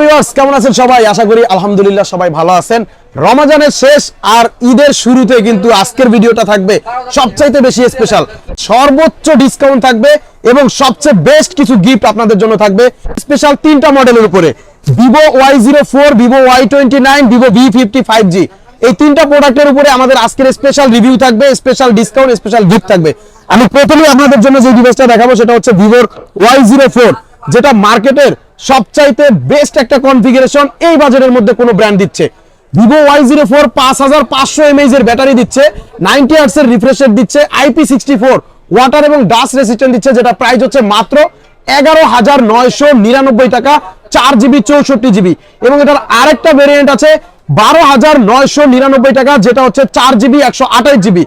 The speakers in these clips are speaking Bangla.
ভিউয়ার্স কেমন আছেন সবাই? আশা করি আলহামদুলিল্লাহ সবাই ভালো আছেন। শেষ আর ঈদের শুরুতে কিন্তু আজকের ভিডিওটা থাকবে সবচাইতে বেশি স্পেশাল সর্বোচ্চ ডিসকাউন্ট থাকবে এবং সবচেয়ে বেস্ট কিছু গিফট আপনাদের জন্য থাকবে স্পেশাল তিনটা মডেলের উপরে। Vivo Y zero four Vivo Y twenty nine Vivo V fifty five G এই তিনটা প্রোডাক্টের উপরে আমাদের আজকের স্পেশাল রিভিউ থাকবে স্পেশাল ডিসকাউন্ট স্পেশাল গিফট থাকবে। আমি প্রথমেই আপনাদের জন্য যে ডিভাইসটা দেখাবো, সেটা হচ্ছে ভিভোর ওয়াই জিরো ফোর যেটা মার্কেটের সবচাইতে বেস্ট একটা কনফিগারেশন এই বাজারের মধ্যে কোনো ব্র্যান্ড দিচ্ছে। ভিভো ওয়াই জিরো ফোর পাঁচ হাজার পাঁচশো এমএইচ এর ব্যাটারি দিচ্ছে নাইনটি আর্টস এর রিফ্রেশ রেট দিচ্ছে আইপি সিক্সটি ফোর ওয়াটার এবং ডাস্ট রেসিস্ট্যান্ট দিচ্ছে, যেটা প্রাইস হচ্ছে মাত্র এগারো হাজার নয়শো নিরানব্বই টাকা, চার জিবি চৌষট্টি জিবি এবং এটার আরেকটা ভেরিয়েন্ট আছে, বারো হাজার নয়শো নিরানব্বই টাকা, যেটা হচ্ছে চার জিবি একশো আঠাশ জিবি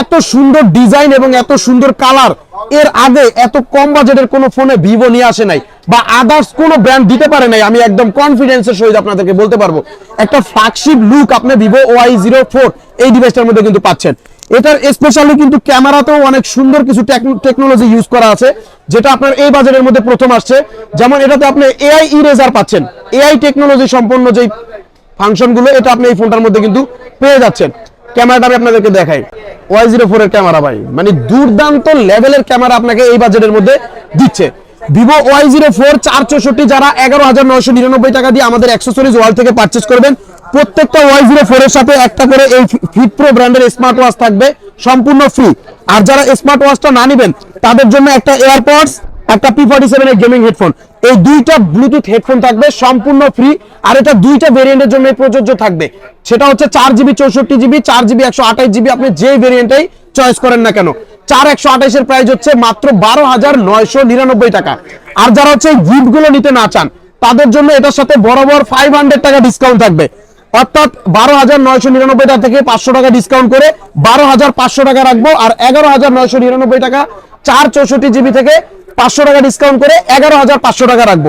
এত সুন্দর ডিজাইন এবং এত সুন্দর কালারের আগে এত কম বাজেটের কোনো ফোনে ভিভো নিয়ে আসে নাই। বা আদার্স কোনো ব্র্যান্ড দিতে পারে নাই, আমি একদম কনফিডেন্সের সহিত আপনাদেরকে বলতে পারব। একটা ফ্ল্যাগশিপ লুক আপনি ভিভো ওয়াই জিরো ফোর এই ডিভাইসটার মধ্যে কিন্তু পাচ্ছেন। এটার স্পেশালি কিন্তু ক্যামেরাতেও অনেক সুন্দর কিছু টেকনোলজি ইউজ করা আছে, যেটা আপনার এই বাজারের মধ্যে প্রথম আসছে। যেমন এটাতে আপনি এআই ইরেজার পাচ্ছেন। এআই টেকনোলজি সম্পন্ন যেই ফাংশনগুলো, এটা আপনি এই ফোনটার মধ্যে কিন্তু পেয়ে যাচ্ছেন। ক্যামেরাটা আমি আপনাদেরকে দেখাই। ওয়াই জিরো ফোর এর ক্যামেরা ভাই মানে দুর্দান্ত লেভেলের ক্যামেরা আপনাকে এই বাজেটের মধ্যে দিচ্ছে। ভিভো ওয়াই জিরো ফোর চার চৌষট্টি যারা এগারো হাজার নয়শো নিরানব্বই টাকা দিয়ে আমাদের অ্যাক্সেসরিজ ওয়াল থেকে পারচেস করবেন। প্রত্যেকটা ওয়াই জিরো ফোর এর সাথে একটা করে এই ফিট প্রো ব্র্যান্ডের স্মার্ট ওয়াচ থাকবে, সম্পূর্ণ ফ্রি আর যারা স্মার্ট ওয়াচটা না নেবেন, তাদের জন্য একটা এয়ারপডস একটা পি ফর্টি সেভেন এর গেমিং হেডফোন এই দুইটা ব্লুটুথ হেডফোন থাকবে, সম্পূর্ণ ফ্রি আর এটা দুইটা ভেরিয়েন্টের জন্য প্রযোজ্য থাকবে। সেটা হচ্ছে চার জিবি চৌষট্টি জিবি, চার জিবি একশো আঠাশ জিবি, আপনি যে ভেরিয়েন্টেই চয়েস করেন না কেন? চার একশো আঠাশের প্রাইস হচ্ছে মাত্র বারো হাজার নয়শো নিরানব্বই টাকা। আর যারা হচ্ছে গিফটগুলো নিতে না চান, তাদের জন্য এটার সাথে বরাবর ফাইভ হান্ড্রেড টাকা ডিসকাউন্ট থাকবে। অর্থাৎ বারো হাজার নয়শো নিরানব্বই টাকা থেকে পাঁচশো টাকা ডিসকাউন্ট করে বারো হাজার পাঁচশো টাকা রাখব, আর এগারো হাজার নয়শো নিরানব্বই টাকা চার চৌষট্টি জিবি থেকে পাঁচশো টাকা ডিসকাউন্ট করে এগারো হাজার পাঁচশো টাকা রাখব।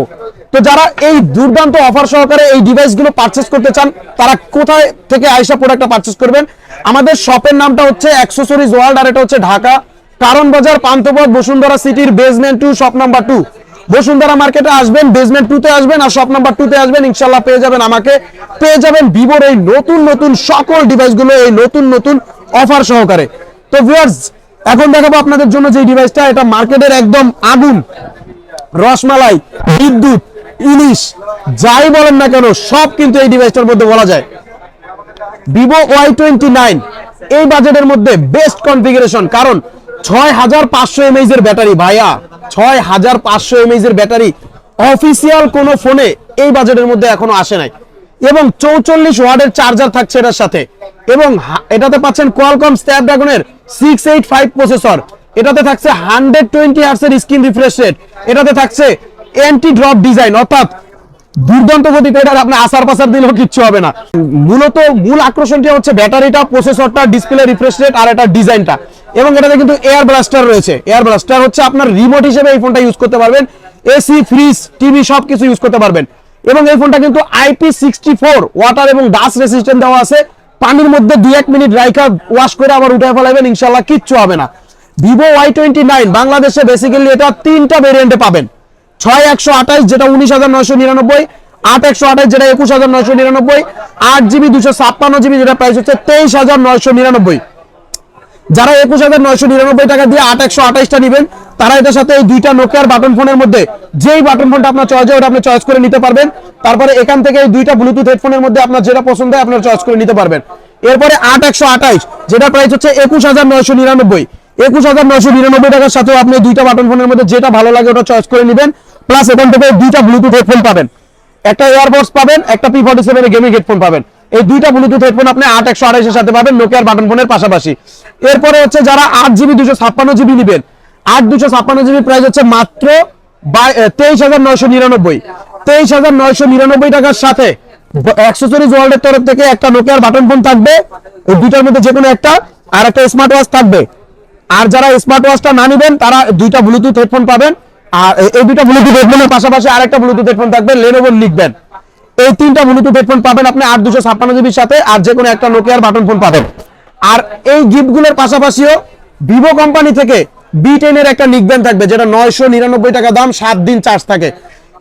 তো যারা এই দুর্দান্ত অফার সহকারে এই ডিভাইসগুলো পারচেস করতে চান, তারা কোথায় থেকে আইসা প্রোডাক্টটা পারচেস করবেন? আমাদের শপের নামটা হচ্ছে অ্যাক্সেসরিজ ওয়ার্ল্ড আর এটা হচ্ছে ঢাকা। কারণ বাজার পান্থপথ বসুন্ধরা সিটির basement two shop number two Bashundhara মার্কেটে আসবেন বেসমেন্ট টু তে আসবেন আর শপ নাম্বার টু তে আসবেন ইনশাল্লাহ পেয়ে যাবেন আমাকে। পেয়ে যাবেন ভিভোর এই নতুন নতুন সকল ডিভাইসগুলো এই নতুন নতুন অফার সহকারে। তো ভিউয়ার্স এখন দেখাবো আপনাদের জন্য যে ডিভাইসটা এটা মার্কেটের একদম আগুন। রসমালাই, বিদ্যুৎ ইলিশ, যাই বলেন না কেন, সব কিন্তু এই ডিভাইসটার মধ্যে বলা যায়। ভিভো ওয়াই টোয়েন্টি নাইন এই বাজেটের মধ্যে বেস্ট কনফিগারেশন কারণ ছয় হাজার পাঁচশো এমএইচ এর ব্যাটারি ভাইয়া, ছয় হাজার পাঁচশো এমএইচ এর ব্যাটারি অফিসিয়াল কোন ফোনে এই বাজেটের মধ্যে এখনও আসে নাই। এবং চৌচল্লিশ ওয়ার্ডের চার্জার থাকছে এটার সাথে। এবং এটাতে পাচ্ছেন কোয়ালকম স্ন্যাপড্রাগনের সিক্স এইট ফাইভ প্রসেসর এটাতে থাকছে হান্ড্রেড টোয়েন্টি আর্টস এর স্ক্রিন রিফ্রেশ রেট এটাতে থাকছে অ্যান্টি ড্রপ ডিজাইন অর্থাৎ দুর্দান্ত গতিতে এটা আপনি আসার পাসার দিলেও কিচ্ছু হবে না। মূলত মূল আকর্ষণটা হচ্ছে ব্যাটারিটা প্রসেসরটা ডিসপ্লে রিফ্রেশ রেট আর এটা ডিজাইনটা। এবং এটাতে কিন্তু এয়ার ব্লাস্টার রয়েছে। এয়ার ব্লাস্টার হচ্ছে আপনার রিমোট হিসেবে এই ফোনটা ইউজ করতে পারবেন। এসি ফ্রিজ টিভি সব কিছু ইউজ করতে পারবেন। এবং এই ফোনটা কিন্তু আইপি সিক্সটি ফোর ওয়াটার এবং ডাস্ট রেসিস্ট্যান্ট দেওয়া আছে। পানির মধ্যে দুই এক মিনিট রাইখা ওয়াশ করে আবার উঠে ফেলাবেন ইনশাল্লাহ কিচ্ছু হবে না। ভিভো ওয়াই টোয়েন্টি নাইন বাংলাদেশে বেসিক্যালি এটা তিনটা ভেরিয়েন্টে পাবেন। ছয় একশো আঠাশ, যেটা উনিশ হাজার নয়শো নিরানব্বই, আট একশো আঠাশ, যেটা একুশ হাজার নয়শো নিরানব্বই, আট জিবি দুশো ছাপ্পান্ন জিবি, যেটা প্রাইস হচ্ছে তেইশ হাজার নয়শো নিরানব্বই। যারা একুশ হাজার নয়শো নিরানব্বই টাকা দিয়ে আট একশো আঠাশটা নেবেন, তারা এটার সাথে এই দুইটা নোকিয়ার বাটন ফোনের মধ্যে, যেই বাটন ফোনটা আপনার চয়েস হয়, ওটা আপনি চয়েস করে নিতে পারবেন। তারপরে এখান থেকে এই দুইটা ব্লুটুথ হেডফোনের মধ্যে আপনার যেটা পছন্দ হয়, আপনার চয়েস করে নিতে পারবেন। এরপরে আট একশো আঠাইশ যেটা প্রাইস হচ্ছে একুশ হাজার নয়শো নিরানব্বই। একুশ হাজার নয়শো নিরানব্বই টাকার সাথেও আপনি দুইটা বাটন ফোনের মধ্যে যেটা ভালো লাগে, ওটা চয়েস করে নেবেন। প্লাস এখান থেকে দুইটা ব্লুটুথ হেডফোন পাবেন। একটা এয়ারবডস পাবেন, একটা P forty seven gaming headphone পাবেন। এই দুইটা ব্লুটুথ হেডফোন আপনি আট, একশো, আড়াইশের সাথে পাবেন নোকিয়ার বাটন ফোনের পাশাপাশি। এরপরে হচ্ছে যারা আট জিবি দুশো ছাপ্পান্ন জিবি নেবেন। আট, দুশো ছাপ্পান্ন জিবি প্রাইস হচ্ছে মাত্র তেইশ হাজার নয়শো নিরানব্বই। তেইশ হাজার নয়শো নিরানব্বই টাকার সাথে অ্যাক্সেসরিজ ওয়ার্ল্ডের তরফ থেকে একটা নোকিয়ার বাটন ফোন থাকবে। ওই দুইটার মধ্যে যে কোনো একটা আর একটা স্মার্ট ওয়াচ থাকবে। আর যারা স্মার্ট ওয়াচটা না নেবেন, তারা দুইটা ব্লুটুথ হেডফোন পাবেন। আর এই দুইটা ব্লুটুথ হেডফোনের পাশাপাশি আরেকটা ব্লুটুথ হেডফোন থাকবে লেনোভো লিখবেন এই তিনটা ব্লুটুথ হেডফোন পাবেন আপনি আট দুশো ছাপ্পান্ন জিবির সাথে আর যে কোনো একটা নোকিয়ার বাটন ফোন পাবেন। আর এই গিফটগুলোর পাশাপাশিও ভিভো কোম্পানি থেকে বি টেনের একটা নিকব্যান্ড থাকবে, যেটা নয়শো নিরানব্বই টাকা দাম, সাত দিন চার্জ থাকে।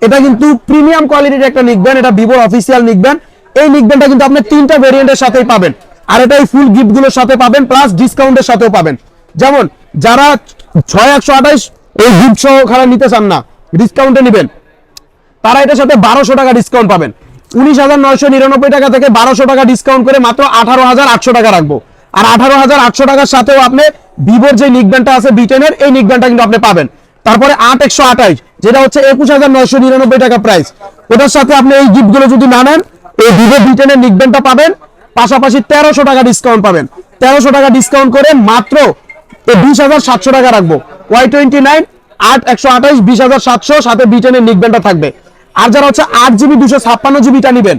এটা কিন্তু প্রিমিয়াম কোয়ালিটির একটা নিকবেন এটা ভিভোর অফিসিয়াল নিকবেন এই নিকবেনটা কিন্তু আপনি তিনটা ভেরিয়েন্টের সাথেই পাবেন। আর এটা এই ফুল গিফটগুলোর সাথে পাবেন প্লাস ডিসকাউন্টের সাথেও পাবেন। যেমন, যারা ছয় একশো আঠাইশ এই গিফট সহকারে নিতে চান না ডিসকাউন্টে নেবেন। তারা এটার সাথে বারোশো টাকা ডিসকাউন্ট পাবেন। উনিশ হাজার নয়শো নিরানব্বই টাকা থেকে বারোশো টাকা ডিসকাউন্ট করে মাত্র আঠারো হাজার আটশো টাকা রাখব। আর আঠারো হাজার আটশো টাকার সাথেও আপনি ভিভোর যে নিকব্যান্ডটা আছে বিটেনের এই নিকব্যান্ডটা কিন্তু আপনি পাবেন। তারপরে আট একশো আঠাইশ যেটা হচ্ছে একুশ হাজার নয়শো নিরানব্বই টাকা প্রাইস ওটার সাথে আপনি এই গিফটগুলো যদি না নেন, এই ভিভো বিটেনের নিকব্যান্ডটা পাবেন। পাশাপাশি তেরোশো টাকা ডিসকাউন্ট পাবেন। তেরোশো টাকা ডিসকাউন্ট করে মাত্র বিশ হাজার সাতশো টাকা রাখব। ওয়াই টোয়েন্টি নাইন আট একশো আঠাইশ বিশ হাজার সাতশো, সাথে বিটেনের নিকব্যান্ডটা থাকবে। আর যারা হচ্ছে আট জিবি দুশো ছাপ্পান্ন জিবিটা নিবেন,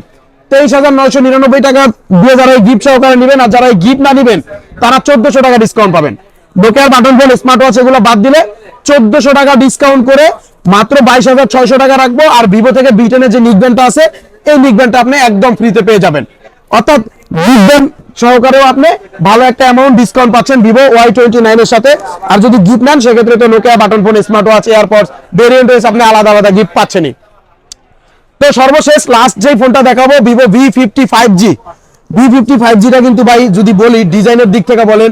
তেইশ হাজার নয়শো নিরানব্বই টাকা দিয়ে যারা এই গিফট সহকারে নিবেন, আর যারা এই গিফট না নিবেন, তারা চোদ্দশো টাকা ডিসকাউন্ট পাবেন। নোকিয়ার বাটন ফোন স্মার্ট ওয়াচ এগুলো বাদ দিলে চোদ্দশো টাকা ডিসকাউন্ট করে মাত্র বাইশ হাজার ছয়শো টাকা রাখব, আর ভিভো থেকে বিটেনের যে নিকব্যান্ডটা আছে, এই নিকব্যান্ডটা আপনি একদম ফ্রিতে পেয়ে যাবেন। অর্থাৎ নিকব্যান্ড সহকারেও আপনি ভালো একটা অ্যামাউন্ট ডিসকাউন্ট পাচ্ছেন ভিভো ওয়াই টোয়েন্টি নাইনের সাথে। আর যদি গিফট নেন, সেক্ষেত্রে তো Nokia button phone smart watch AirPods variant wise আপনি আলাদা আলাদা গিফট পাচ্ছেনই। তো সর্বশেষ লাস্ট যেই ফোনটা দেখাবো Vivo V fifty five G V fifty five জিটা কিন্তু ভাই, যদি বলি ডিজাইনের দিক থেকে বলেন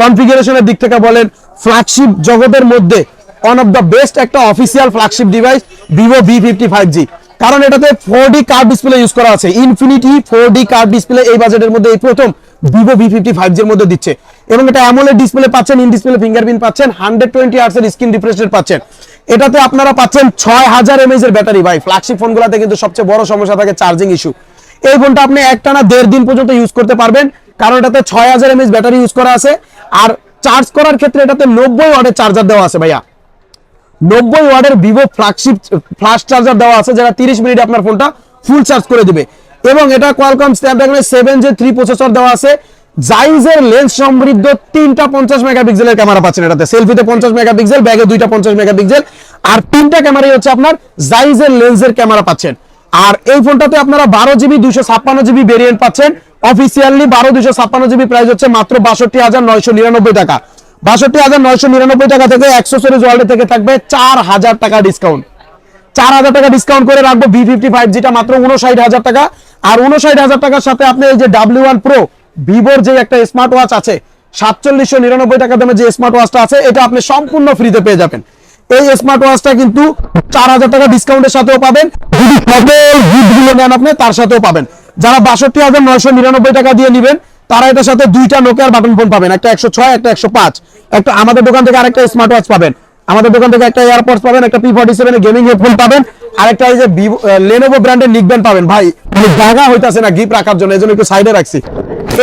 কনফিগারেশনের দিক থেকে বলেন ফ্ল্যাগশিপ জগতের মধ্যে ওয়ান অফ দ্য বেস্ট একটা official flagship device Vivo V fifty five G কারণ এটাতে four D curved display use করা আছে। Infinity four D curved display এই বাজেটের মধ্যে এই প্রথম ভিভো ভি ফিফটি ফাইভ জির মধ্যে দিচ্ছে। এবং এটা অ্যামোলেড ডিসপ্লে পাচ্ছেন ইন ডিসপ্লে ফিঙ্গারপ্রিন্ট পাচ্ছেন হান্ড্রেড টোয়েন্টি আর্টস এর স্ক্রিন রিফ্রেশ পাচ্ছেন। এটাতে আপনারা পাচ্ছেন ছয় হাজার এমএজ এর ব্যাটারি ভাই ফ্ল্যাগশিপ ফোনগুলোতে কিন্তু সবচেয়ে বড় সমস্যা থাকে চার্জিং ইস্যু এই ফোনটা আপনি একটানা দেড় দিন পর্যন্ত ইউজ করতে পারবেন, কারণ এটাতে ছয় হাজার এমএজ ব্যাটারি ইউজ করা আছে। আর চার্জ করার ক্ষেত্রে এটাতে নব্বই ওয়াটের চার্জার দেওয়া আছে ভাইয়া। নব্বই ওয়াটের ভিভো ফ্ল্যাগশিপ ফ্লাশ চার্জার দেওয়া আছে, যেটা তিরিশ মিনিটে আপনার ফোনটা ফুল চার্জ করে দিবে। এবং এটা কোয়ালকম স্ন্যাপড্রাগনের সেভেন যে থ্রি প্রসেসর দেওয়া আছে। জাইজের লেন্স সমৃদ্ধ তিনটা পঞ্চাশ মেগাপিক্সেলের ক্যামেরা পাচ্ছেন এটাতে। সেলফিতে পঞ্চাশ মেগাপিক্সেল ব্যাগে দুইটা পঞ্চাশ মেগাপিক্সেল। আর তিনটা ক্যামেরাই হচ্ছে আপনার জাইজের লেন্সের ক্যামেরা পাচ্ছেন। আর এই ফোনটাতে আপনারা বারো জিবি দুশো ছাপ্পান্ন জিবি ভেরিয়েন্ট পাচ্ছেন। অফিসিয়ালি বারো দুশো ছাপ্পান্ন জিবি প্রাইস হচ্ছে মাত্র বাষট্টি হাজার নয়শো নিরানব্বই টাকা। বাষট্টি হাজার নয়শো নিরানব্বই টাকা থেকে একশো সিরিজ ওয়ার্ল্ডে থেকে থাকবে চার হাজার টাকা ডিসকাউন্ট চার হাজার টাকা ডিসকাউন্ট করে রাখব বি ফিফটি ফাইভ যেটা মাত্র উনষাট হাজার টাকা। আর উনষাট হাজার টাকার সাথে আপনি এই যে ডাব্লিউ ওয়ান প্রো ভিভোর যে একটা স্মার্ট ওয়াচ আছে, সাতচল্লিশশো নিরানব্বই টাকা দামে যে স্মার্ট ওয়াচটা আছে, এটা আপনি সম্পূর্ণ ফ্রিতে পেয়ে যাবেন। এই স্মার্ট ওয়াচটা কিন্তু চার হাজার টাকা ডিসকাউন্টের সাথেও পাবেন, যদি নেন আপনি, তার সাথেও পাবেন। যারা বাষট্টি হাজার নয়শো নিরানব্বই টাকা দিয়ে নিবেন তারা এটার সাথে দুইটা নোকিয়ার বাটন ফোন পাবেন। একটা একশো ছয়, একটা একশো পাঁচ। একটা আমাদের দোকান থেকে আরেকটা স্মার্ট ওয়াচ পাবেন। আমাদের দোকান থেকে একটা এয়ারপডস পাবেন, একটা P forty seven gaming headphone পাবেন আর একটা এই যে লেনোভো ব্র্যান্ডের নিকব্যান্ড পাবেন। ভাই মানে জায়গা হইতাছে না গিফট রাখার জন্য এই জন্য একটু সাইডে রাখছি।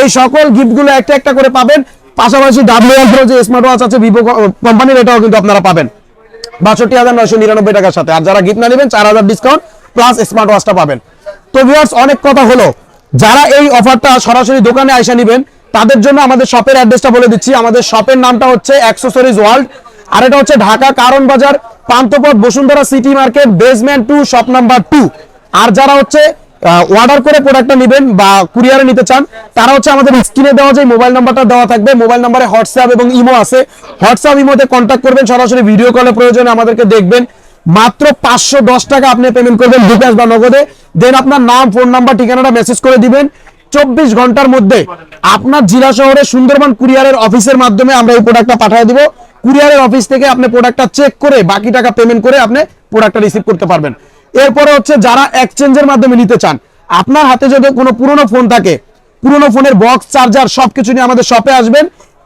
এই সকল গিফটগুলো একটা একটা করে পাবেন। পাশাপাশি ডাব্লিউ এল যে স্মার্ট ওয়াচ আছে ভিভো কোম্পানির এটাও কিন্তু আপনারা পাবেন। বাষট্টি হাজার নয়শো নিরানব্বই টাকার সাথে। আর যারা গিফট না নেবেন, চার হাজার ডিসকাউন্ট প্লাস স্মার্ট ওয়াচটা পাবেন। তো ভিউয়ার্স অনেক কথা হলো। যারা এই অফারটা সরাসরি দোকানে আইসা নেবেন, তাদের জন্য আমাদের শপের অ্যাড্রেসটা বলে দিচ্ছি। আমাদের শপের নামটা হচ্ছে অ্যাক্সেসরিজ ওয়ার্ল্ড আর এটা হচ্ছে ঢাকা কারণ বাজার, Panthapath, Bashundhara city market basement two shop number two আর যারা হচ্ছে অর্ডার করে প্রোডাক্টটা নেবেন বা কুরিয়ারে নিতে চান, তারা হচ্ছে আমাদের স্ক্রিনে দেওয়া যে মোবাইল নাম্বারটা দেওয়া থাকবে মোবাইল নাম্বারে হোয়াটসঅ্যাপ এবং ইমো আছে। হোয়াটসঅ্যাপ ইমোতে কন্ট্যাক্ট করবেন, সরাসরি ভিডিও কলে প্রয়োজনে আমাদেরকে দেখবেন। মাত্র পাঁচশো দশ টাকা আপনি পেমেন্ট করবেন বিকাশ বা নগদে। দেন আপনার নাম ফোন নাম্বার ঠিকানাটা মেসেজ করে দিবেন। চব্বিশ ঘণ্টার মধ্যে আপনার জেলা শহরে সুন্দরবন কুরিয়ারের অফিসের মাধ্যমে আমরা এই প্রোডাক্টটা পাঠিয়ে দিব। কুরিয়ারের অফিস থেকে আপনি প্রোডাক্টটা চেক করে বাকি টাকা পেমেন্ট করে আপনি প্রোডাক্টটা রিসিভ করতে পারবেন। এরপরে হচ্ছে যারা এক্সচেঞ্জের মাধ্যমে নিতে চান, আপনার হাতে যদি কোনো পুরনো ফোন থাকে, পুরনো ফোনের বক্স চার্জার সবকিছু নিয়ে আমাদের শপে আসবেন।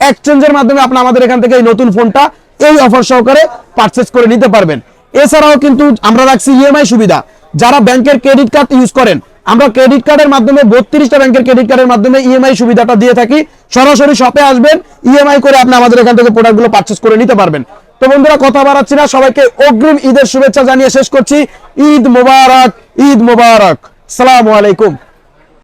এক্সচেঞ্জের মাধ্যমে আপনি আমাদের এখান থেকে এই নতুন ফোনটা এই অফার সহকারে পারচেস করে নিতে পারবেন। এছাড়াও কিন্তু আমরা রাখছি ইএমআই সুবিধা। যারা ব্যাংকের ক্রেডিট কার্ড ইউজ করেন, আমরা ক্রেডিট কার্ডের মাধ্যমে বত্রিশটা ব্যাংকের ক্রেডিট কার্ডের মাধ্যমে ইএমআই সুবিধাটা দিয়ে থাকি। সরাসরি শপে আসবেন ইএমআই করে আপনি আমাদের এখান থেকে প্রোডাক্টগুলো পারচেস করে নিতে পারবেন। তো বন্ধুরা, কথা বাড়াচ্ছি না, সবাইকে অগ্রিম ঈদের শুভেচ্ছা জানিয়ে শেষ করছি। ঈদ মোবারক ঈদ মোবারক। সালামু আলাইকুম।